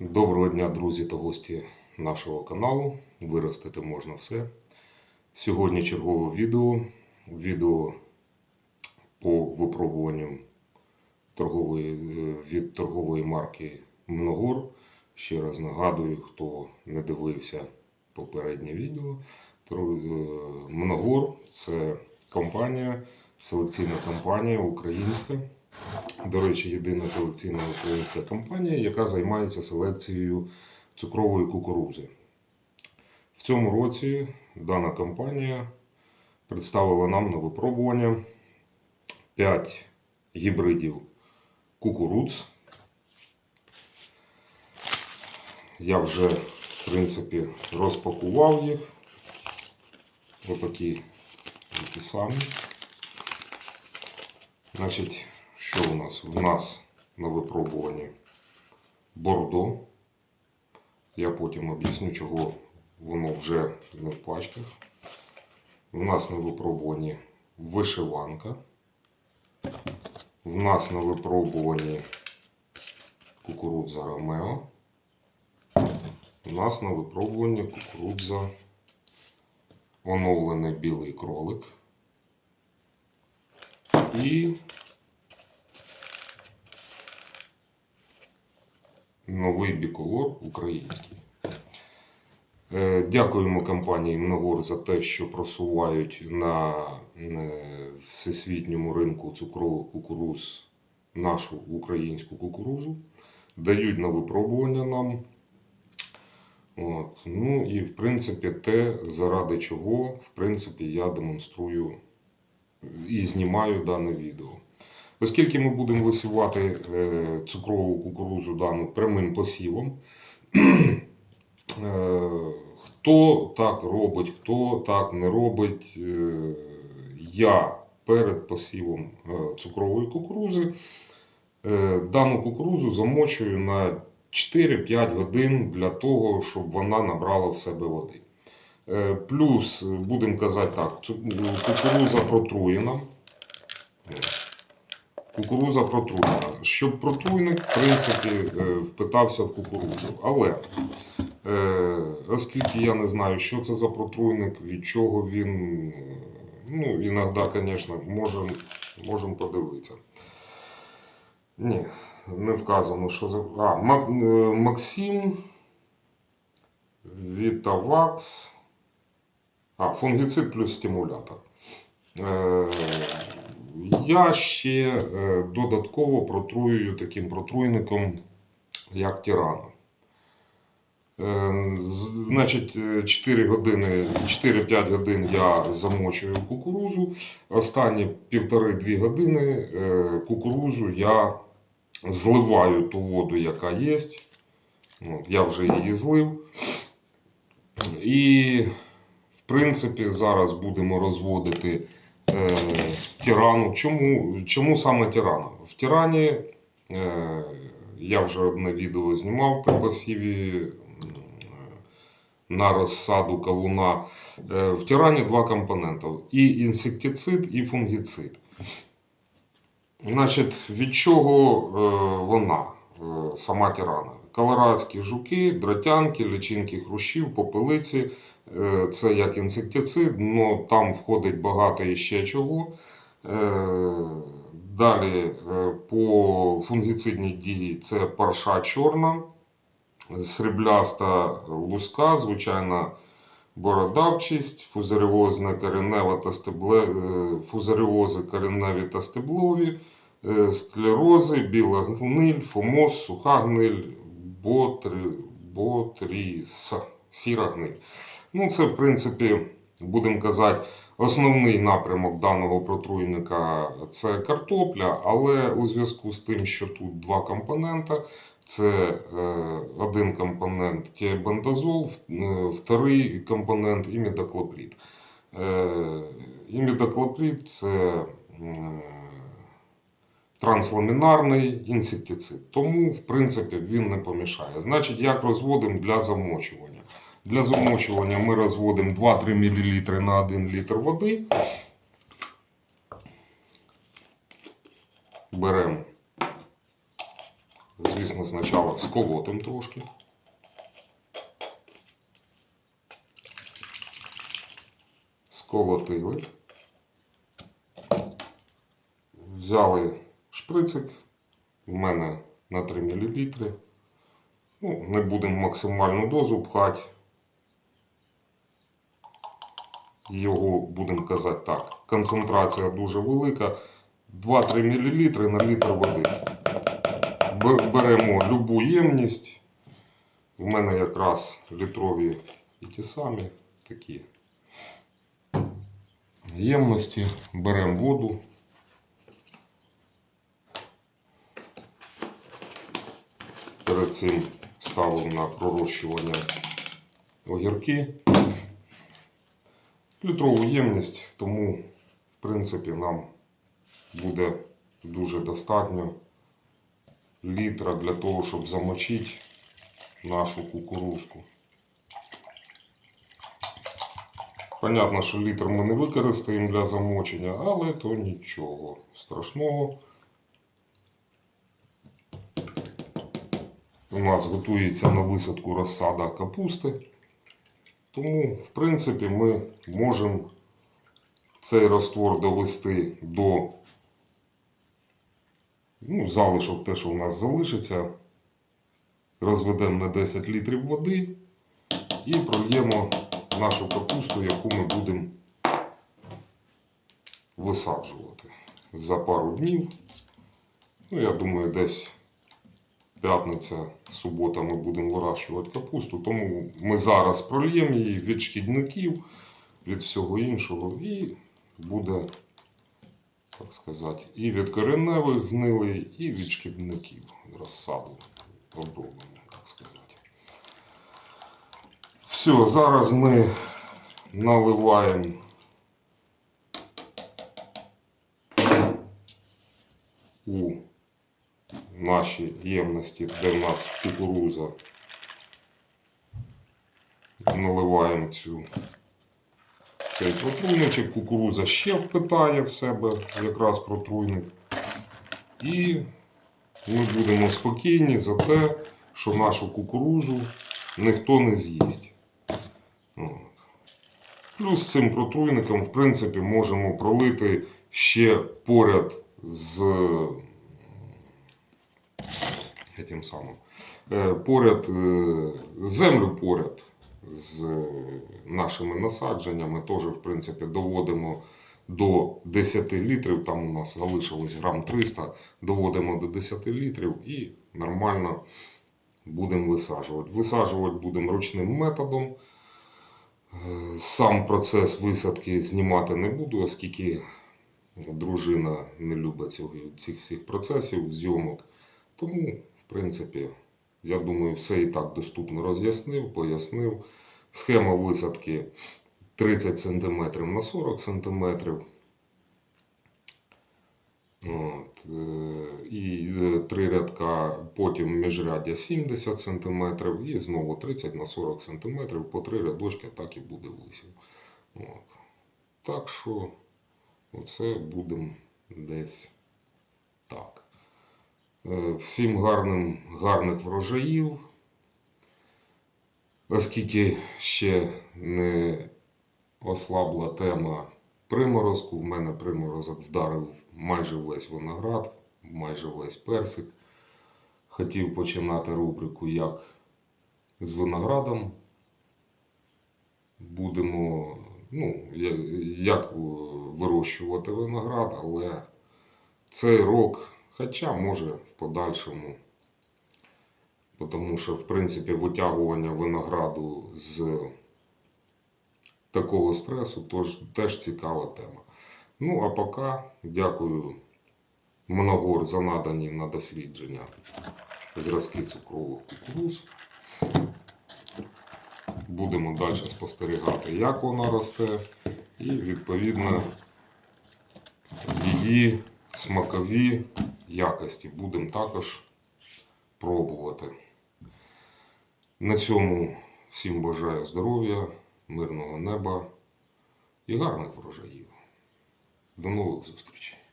Доброго дня, друзі та гості нашого каналу. Виростити можна все. Сьогодні чергове відео. Відео по випробуванню торгової, е, від торгової марки Многор. Ще раз нагадую, хто не дивився попереднє відео. Е, Многор це компанія, селекційна компанія українська. До речі, єдина селекційна українська компанія, яка займається селекцією цукрової кукурузи. В цьому році дана компанія представила нам на випробування 5 гібридів кукурудз. Я вже, в принципі, розпакував їх. Отакі такі самі. Значить, що у нас? У нас на випробуванні бордо. Я потім об'ясню, чого воно вже не в пачках. У нас на випробуванні вишиванка. У нас на випробуванні кукурудза Ромео. У нас на випробуванні кукурудза оновлений білий кролик. І новий біколор український. Е, Дякуємо компанії Многор за те, що просувають на е, всесвітньому ринку цукрових кукуруз нашу українську кукурузу. Дають на випробування нам. От. Ну і в принципі те, заради чого в принципі, я демонструю і знімаю дане відео. Оскільки ми будемо висівати е, цукрову кукурузу дану прямим посівом, е, хто так робить, хто так не робить, е, я перед посівом цукрової кукурузи дану кукурузу замочую на 4-5 годин для того, щоб вона набрала в себе води. Плюс, будемо казати так, кукуруза протруєна. Кукуруза протруєна. Щоб протруйник, в принципі, е, впитався в кукурузу. Але, е, оскільки я не знаю, що це за протруйник, від чого він, ну, іноді, звісно, можемо можем подивитися. Ні, не вказано, що за. А, е, Максим, Вітавакс. А, фунгіцид плюс стимулятор. Я ще е, додатково протруюю таким протруйником, як тирана. Е, Значить, е, 4 години, 4-5 годин я замочую кукурузу. Останні 1,5-2 години е, кукурузу я зливаю ту воду, яка є. От, я вже її злив. І, в принципі, зараз будемо розводити е, тирану. Чому, чому саме тирану? В тирані е, я вже одне відео знімав при посіві на розсаду кавуна. Е, в тирані два компоненти: і інсектицид, і фунгіцид. Значить, від чого е, вона, е, сама тирана? Колорадські жуки, дротянки, личинки хрущів, попелиці. Е, це як інсектицид, але там входить багато іще чого. Е, Далі е, по фунгіцидній дії це парша чорна, срібляста луска, звичайна бородавчість, фузаріозне е, фузаріози кореневі та стеблові, е, склерози, біла гниль, фомоз, суха гниль, ботри, ботріса, сіра гниль. Ну, це, в принципі, будемо казати, основний напрямок даного протруйника це картопля, але у зв'язку з тим, що тут два компонента, це е, один компонент тіабендазол, е, вторий компонент імідоклоприд. Е, імідоклоприд це трансламінарний інсектицид, тому, в принципі, він не помішає. Значить, як розводимо для замочування? Для замочування ми розводимо 2-3 мл на 1 літр води. Беремо звісно, спочатку сколотим трошки. Сколотили. Взяли шприцик. У мене на 3 мл. Ну, не будемо максимальну дозу пхати. Його будемо казати так. Концентрація дуже велика. 2-3 мл на літр води. Беремо любу ємність. У мене якраз літрові і ті самі такі ємності. Беремо воду. Перед цим ставимо на пророщування огірки. Літрову ємність, тому, в принципі, нам буде дуже достатньо літра для того, щоб замочити нашу кукурузку. Понятно, що літр ми не використаємо для замочення, але то нічого страшного. У нас готується на висадку розсада капусти. Тому, в принципі, ми можемо цей раствор довести до ну, залишок, те, що у нас залишиться. Розведемо на 10 літрів води і прольємо нашу капусту, яку ми будемо висаджувати за пару днів. Ну, я думаю, десь п'ятниця, субота ми будемо вирощувати капусту. Тому ми зараз прольємо її від шкідників, від всього іншого, і буде, так сказати, і від кореневих гнилей, і від шкідників розсаду оброблено, так сказати. Все, зараз ми наливаємо у наші ємності, де в нас кукуруза. Наливаємо цю, цей протруйничок. Кукуруза ще впитає в себе якраз протруйник. І ми будемо спокійні за те, що нашу кукурузу ніхто не з'їсть. Плюс цим протруйником, в принципі, можемо пролити ще поряд з тим самим. Е, Поряд, е, землю поряд з е, нашими насадженнями теж, в принципі, доводимо до 10 літрів. Там у нас залишилось грам 300, доводимо до 10 літрів і нормально будемо висаджувати. Висаджувати будемо ручним методом. Сам процес висадки знімати не буду, оскільки дружина не любить цих всіх процесів, зйомок. Тому, в принципі, я думаю, все і так доступно роз'яснив, пояснив. Схема висадки 30 см на 40 см. От, е, і е, три рядка, потім міжряддя 70 см і знову 30 на 40 см, по три рядочки так і буде висів. От. Так що оце будемо десь Всім гарним, гарних врожаїв. Оскільки ще не ослабла тема приморозку, в мене приморозок вдарив майже весь виноград, майже весь персик. Хотів починати рубрику як з виноградом. Будемо, ну, як е, вирощувати виноград, але цей рок, хоча може в подальшому, тому що, в принципі, витягування винограду з такого стресу тож, теж цікава тема. Ну, а поки дякую Моногор за надані на дослідження зразки цукрових кукуруз. Будемо далі спостерігати, як вона росте, і відповідно її смакові якості будемо також пробувати. На цьому всім бажаю здоров'я, мирного неба і гарних врожаїв. До нових зустрічей!